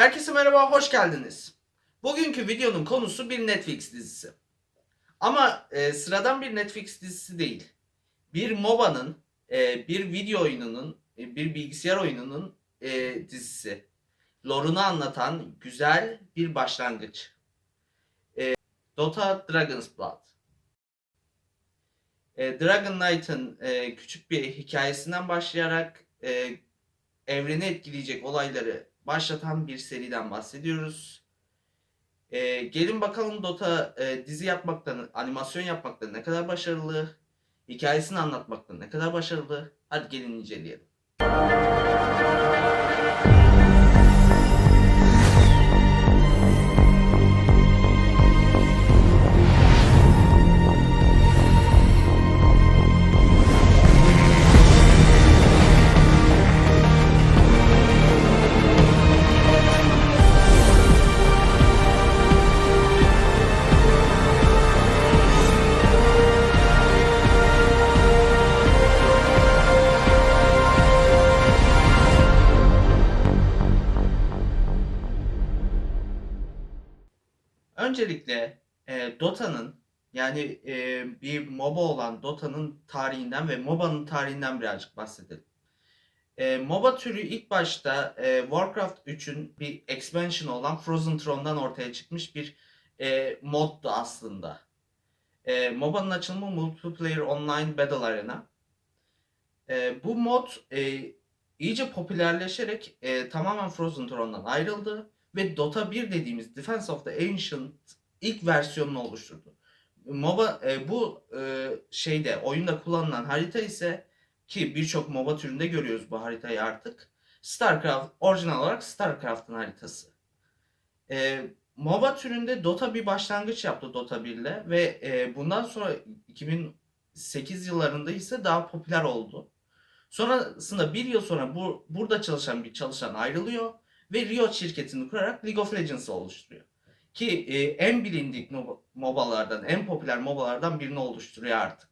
Herkese merhaba, hoş geldiniz. Bugünkü videonun konusu bir Netflix dizisi. Ama e, sıradan bir Netflix dizisi değil. Bir MOBA'nın, e, bir video oyununun, e, bir bilgisayar oyununun e, dizisi. Lore'unu anlatan güzel bir başlangıç. E, Dota Dragon's Blood. E, Dragon Knight'ın e, küçük bir hikayesinden başlayarak e, evreni etkileyecek olayları başlatan bir seriden bahsediyoruz. Ee, gelin bakalım Dota e, dizi yapmakta, animasyon yapmakta ne kadar başarılı, hikayesini anlatmakta ne kadar başarılı. Hadi gelin inceleyelim. Öncelikle e, Dota'nın yani e, bir MOBA olan Dota'nın tarihinden ve MOBA'nın tarihinden birazcık bahsedelim. E, MOBA türü ilk başta e, Warcraft 3'ün bir expansion olan Frozen Throne'dan ortaya çıkmış bir e, moddu aslında. E, MOBA'nın açılımı Multiplayer Online Battle Arena. E, bu mod e, iyice popülerleşerek e, tamamen Frozen Throne'dan ayrıldı ve Dota 1 dediğimiz Defense of the Ancient ilk versiyonunu oluşturdu. MOBA e, bu e, şeyde oyunda kullanılan harita ise ki birçok MOBA türünde görüyoruz bu haritayı artık. StarCraft orijinal olarak StarCraft'ın haritası. E, MOBA türünde Dota bir başlangıç yaptı Dota 1 ile ve e, bundan sonra 2008 yıllarında ise daha popüler oldu. Sonrasında bir yıl sonra bu, burada çalışan bir çalışan ayrılıyor ve Riot şirketini kurarak League of Legends'ı oluşturuyor. Ki e, en bilindik MOBA'lardan, en popüler MOBA'lardan birini oluşturuyor artık.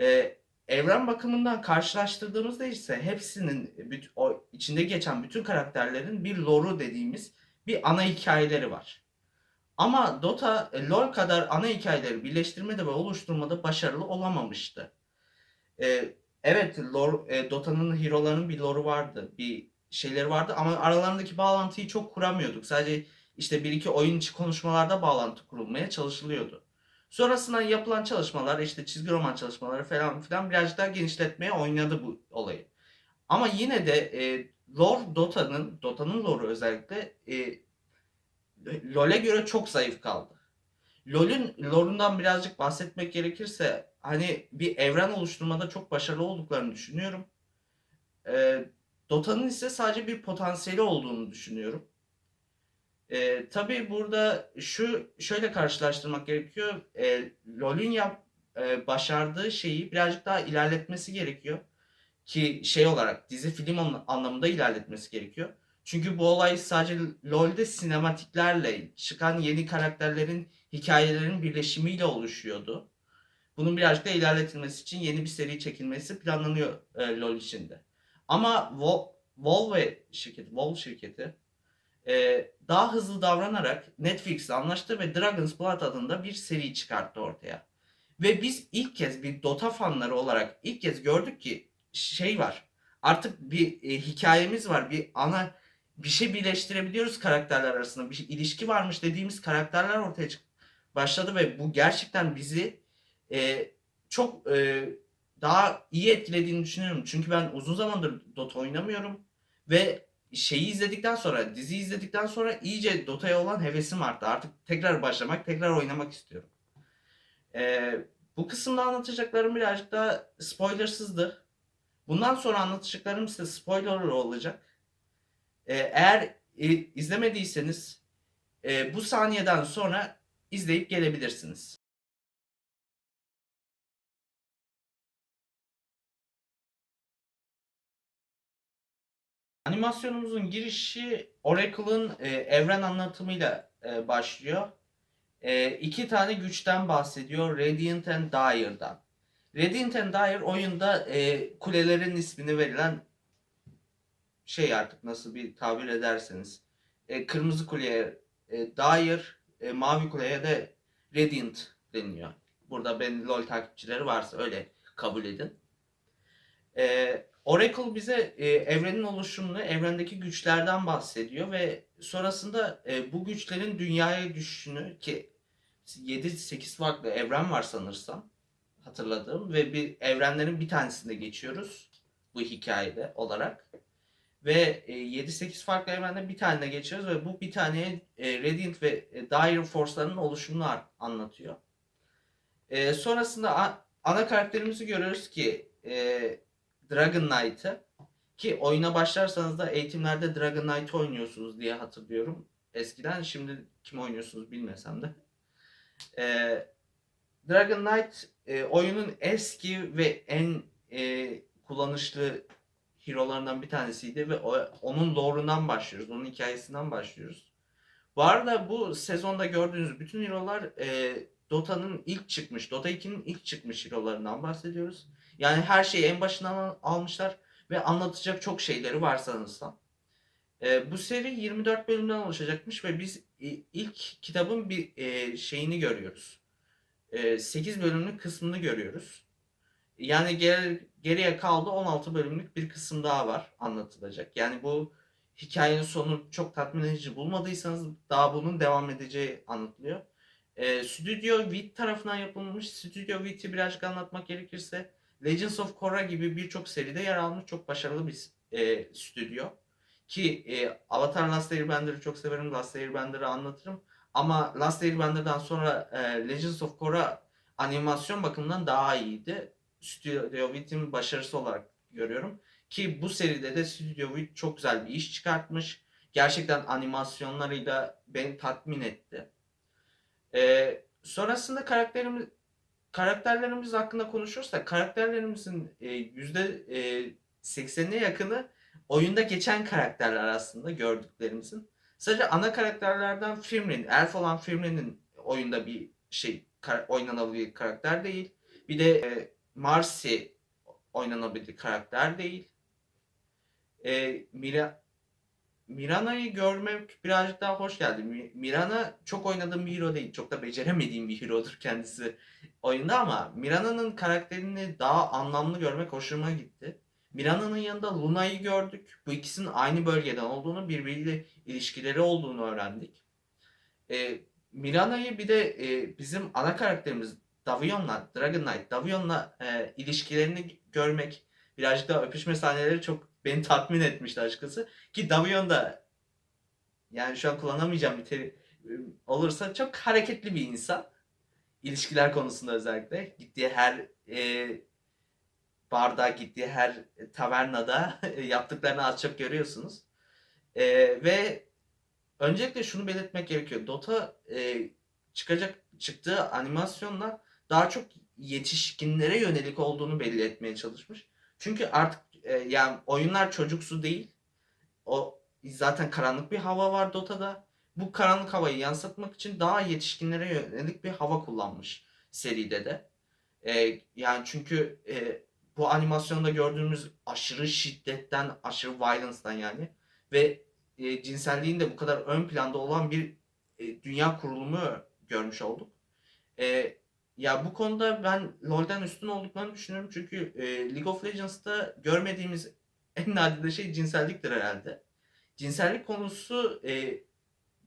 E, evren bakımından karşılaştırdığımızda ise hepsinin büt- o içinde geçen bütün karakterlerin bir lore'u dediğimiz bir ana hikayeleri var. Ama Dota e, LoL kadar ana hikayeleri birleştirmede ve oluşturmada başarılı olamamıştı. E, evet, e, Dota'nın hero'larının bir lore'u vardı, bir şeyleri vardı ama aralarındaki bağlantıyı çok kuramıyorduk. Sadece işte bir iki oyun içi konuşmalarda bağlantı kurulmaya çalışılıyordu. Sonrasında yapılan çalışmalar işte çizgi roman çalışmaları falan filan birazcık daha genişletmeye oynadı bu olayı. Ama yine de e, lore Dota'nın, Dota'nın lore'u özellikle e, LoL'e göre çok zayıf kaldı. LoL'ün lore'undan birazcık bahsetmek gerekirse hani bir evren oluşturmada çok başarılı olduklarını düşünüyorum. E, Dota'nın ise sadece bir potansiyeli olduğunu düşünüyorum. E, tabii burada şu şöyle karşılaştırmak gerekiyor. E, LoL'ün yap, e, başardığı şeyi birazcık daha ilerletmesi gerekiyor. Ki şey olarak dizi film an- anlamında ilerletmesi gerekiyor. Çünkü bu olay sadece LoL'de sinematiklerle çıkan yeni karakterlerin hikayelerin birleşimiyle oluşuyordu. Bunun birazcık da ilerletilmesi için yeni bir seri çekilmesi planlanıyor e, LoL içinde. Ama Vo- Volve şirketi, Volve şirketi e, daha hızlı davranarak Netflix'le anlaştı ve Dragon's Blood adında bir seri çıkarttı ortaya. Ve biz ilk kez bir Dota fanları olarak ilk kez gördük ki şey var. Artık bir e, hikayemiz var. Bir ana bir şey birleştirebiliyoruz karakterler arasında. Bir ilişki varmış dediğimiz karakterler ortaya çık başladı ve bu gerçekten bizi e, çok e, daha iyi etkilediğini düşünüyorum. Çünkü ben uzun zamandır Dota oynamıyorum ve şeyi izledikten sonra, dizi izledikten sonra iyice Dota'ya olan hevesim arttı. Artık tekrar başlamak, tekrar oynamak istiyorum. Ee, bu kısımda anlatacaklarım birazcık daha spoilersızdı. Bundan sonra anlatacaklarım ise spoiler olacak. Ee, eğer izlemediyseniz e, bu saniyeden sonra izleyip gelebilirsiniz. Animasyonumuzun girişi Oracle'ın e, evren anlatımıyla e, başlıyor. E, iki tane güçten bahsediyor. Radiant and Dire'dan. Radiant and Dire oyunda e, kulelerin ismini verilen şey artık nasıl bir tabir ederseniz. E, Kırmızı Kule'ye e, Dire, e, Mavi Kule'ye de Radiant deniliyor. Burada ben LoL takipçileri varsa öyle kabul edin. E, Oracle bize e, evrenin oluşumunu, evrendeki güçlerden bahsediyor ve sonrasında e, bu güçlerin dünyaya düşüşünü ki 7-8 farklı evren var sanırsam hatırladığım ve bir evrenlerin bir tanesinde geçiyoruz bu hikayede olarak. Ve e, 7-8 farklı evrende bir tane geçiyoruz ve bu bir tane e, Radiant ve e, Dire Force'ların oluşumunu anlatıyor. E, sonrasında ana karakterimizi görüyoruz ki e, Dragon Knight'ı ki oyuna başlarsanız da eğitimlerde Dragon Knight oynuyorsunuz diye hatırlıyorum. Eskiden şimdi kim oynuyorsunuz bilmesem de. E, Dragon Knight e, oyunun eski ve en e, kullanışlı hero'larından bir tanesiydi ve o- onun lore'undan başlıyoruz. Onun hikayesinden başlıyoruz. Bu arada bu sezonda gördüğünüz bütün hero'lar e, Dota'nın ilk çıkmış, Dota 2'nin ilk çıkmış hero'larından bahsediyoruz. Yani her şeyi en başından al- almışlar ve anlatacak çok şeyleri var sanırsam. E, bu seri 24 bölümden oluşacakmış ve biz ilk kitabın bir e, şeyini görüyoruz. E, 8 bölümlük kısmını görüyoruz. Yani ger- geriye kaldı 16 bölümlük bir kısım daha var anlatılacak. Yani bu hikayenin sonunu çok tatmin edici bulmadıysanız daha bunun devam edeceği anlatılıyor. Ee, Studio Wit tarafından yapılmış. Studio Wit'i birazcık anlatmak gerekirse Legends of Korra gibi birçok seride yer almış çok başarılı bir e, stüdyo. Ki e, Avatar Last Airbender'ı çok severim. Last Airbender'ı anlatırım. Ama Last Airbender'dan sonra e, Legends of Korra animasyon bakımından daha iyiydi. Studio Wit'in başarısı olarak görüyorum. Ki bu seride de Studio Wit çok güzel bir iş çıkartmış. Gerçekten animasyonlarıyla beni tatmin etti. Ee, sonrasında karakterimiz karakterlerimiz hakkında konuşursak karakterlerimizin e, yüzde e, 80'ine yakını oyunda geçen karakterler aslında gördüklerimizin. Sadece ana karakterlerden Firmin, Elf olan Firmin'in oyunda bir şey oynanabilir karakter değil. Bir de e, Marcy oynanabilir karakter değil. E, Mira Mirana'yı görmek birazcık daha hoş geldi. Mi- Mirana çok oynadığım bir hero değil. Çok da beceremediğim bir hero'dur kendisi oyunda ama Mirana'nın karakterini daha anlamlı görmek hoşuma gitti. Mirana'nın yanında Luna'yı gördük. Bu ikisinin aynı bölgeden olduğunu, birbiriyle ilişkileri olduğunu öğrendik. E, Mirana'yı bir de e, bizim ana karakterimiz Davion'la, Dragon Knight, Davion'la e, ilişkilerini görmek, birazcık daha öpüşme sahneleri çok beni tatmin etmişti açıkçası. Ki Davion da yani şu an kullanamayacağım bir terim olursa çok hareketli bir insan. İlişkiler konusunda özellikle. Gittiği her e, barda, gittiği her tavernada yaptıklarını az çok görüyorsunuz. E, ve öncelikle şunu belirtmek gerekiyor. Dota e, çıkacak çıktığı animasyonla daha çok yetişkinlere yönelik olduğunu belli etmeye çalışmış. Çünkü artık e, yani oyunlar çocuksu değil. O zaten karanlık bir hava var Dota'da. Bu karanlık havayı yansıtmak için daha yetişkinlere yönelik bir hava kullanmış seride de. E, yani çünkü e, bu animasyonda gördüğümüz aşırı şiddetten, aşırı violence'dan yani ve e, cinselliğin de bu kadar ön planda olan bir e, dünya kurulumu görmüş olduk. E, ya bu konuda ben LoL'den üstün olduklarını düşünüyorum çünkü e, League of Legends'ta görmediğimiz en nadide şey cinselliktir herhalde. Cinsellik konusu e,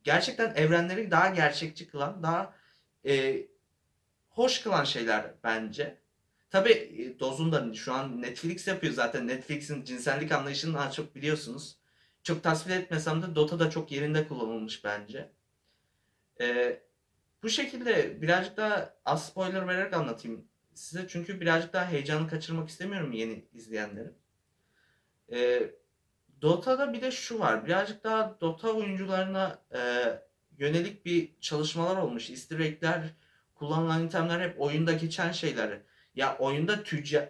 gerçekten evrenleri daha gerçekçi kılan, daha e, hoş kılan şeyler bence. Tabi e, dozunda şu an Netflix yapıyor zaten. Netflix'in cinsellik anlayışını daha çok biliyorsunuz. Çok tasvir etmesem de Dota'da çok yerinde kullanılmış bence. Ee, bu şekilde birazcık daha az spoiler vererek anlatayım size. Çünkü birazcık daha heyecanı kaçırmak istemiyorum yeni izleyenlerin. Ee, Dota'da bir de şu var. Birazcık daha Dota oyuncularına e, yönelik bir çalışmalar olmuş. Easter egg'ler, kullanılan itemler hep oyunda geçen şeyler. Ya oyunda tüccar,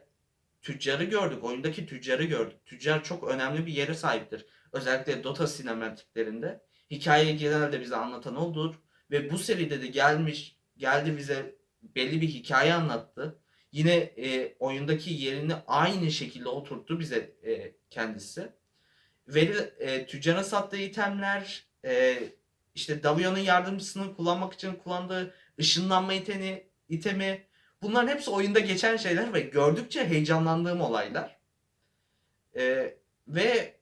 tüccarı gördük. Oyundaki tüccarı gördük. Tüccar çok önemli bir yere sahiptir. Özellikle Dota sinematiklerinde. Hikayeyi genelde bize anlatan odur. Ve bu seride de gelmiş, geldi bize belli bir hikaye anlattı. Yine e, oyundaki yerini aynı şekilde oturttu bize e, kendisi. Veri, e, tüccara sattığı itemler e, işte Davion'un yardımcısını kullanmak için kullandığı ışınlanma iteni, itemi bunların hepsi oyunda geçen şeyler ve gördükçe heyecanlandığım olaylar. E, ve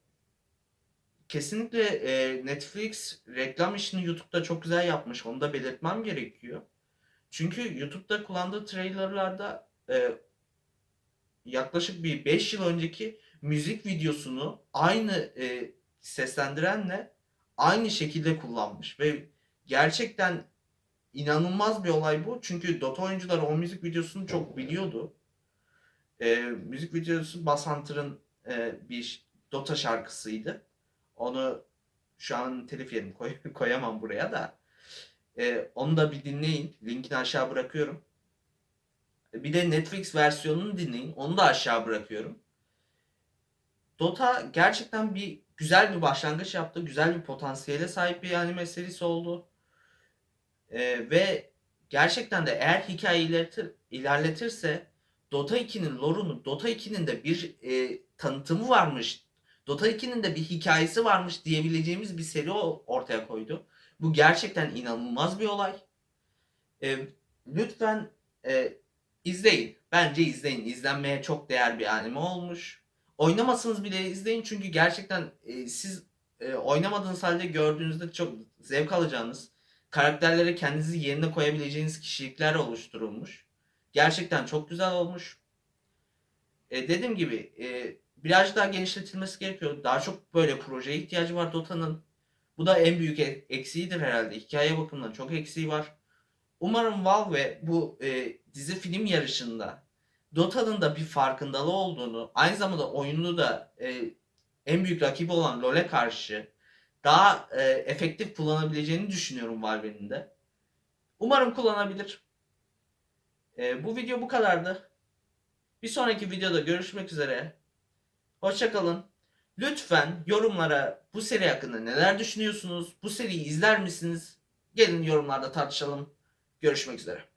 kesinlikle e, Netflix reklam işini YouTube'da çok güzel yapmış. Onu da belirtmem gerekiyor. Çünkü YouTube'da kullandığı trailerlarda e, yaklaşık bir 5 yıl önceki müzik videosunu aynı e, seslendirenle aynı şekilde kullanmış ve gerçekten inanılmaz bir olay bu. Çünkü Dota oyuncuları o müzik videosunu çok biliyordu. E, müzik videosu Bass Hunter'ın e, bir Dota şarkısıydı. Onu şu an telif yerim koy- koyamam buraya da. E, onu da bir dinleyin. Linkini aşağı bırakıyorum. Bir de Netflix versiyonunu dinleyin. Onu da aşağı bırakıyorum. Dota gerçekten bir güzel bir başlangıç yaptı. Güzel bir potansiyele sahip bir anime serisi oldu. Ee, ve gerçekten de eğer hikaye ilerletir, ilerletirse Dota 2'nin lore'unu, Dota 2'nin de bir e, tanıtımı varmış, Dota 2'nin de bir hikayesi varmış diyebileceğimiz bir seri ortaya koydu. Bu gerçekten inanılmaz bir olay. Ee, lütfen e, izleyin. Bence izleyin. İzlenmeye çok değer bir anime olmuş. Oynamasanız bile izleyin çünkü gerçekten e, siz e, oynamadığınız halde gördüğünüzde çok zevk alacağınız, karakterlere kendinizi yerine koyabileceğiniz kişilikler oluşturulmuş. Gerçekten çok güzel olmuş. E, dediğim gibi e, biraz daha genişletilmesi gerekiyor. Daha çok böyle projeye ihtiyacı var Dota'nın. Bu da en büyük e- eksiğidir herhalde. Hikaye bakımından çok eksiği var. Umarım Valve bu e, dizi film yarışında Dota'nın da bir farkındalığı olduğunu, aynı zamanda oyunu da e, en büyük rakibi olan LoL'e karşı daha e, efektif kullanabileceğini düşünüyorum Valve'nin de. Umarım kullanabilir. E, bu video bu kadardı. Bir sonraki videoda görüşmek üzere. Hoşçakalın. Lütfen yorumlara bu seri hakkında neler düşünüyorsunuz? Bu seriyi izler misiniz? Gelin yorumlarda tartışalım. Görüşmek üzere.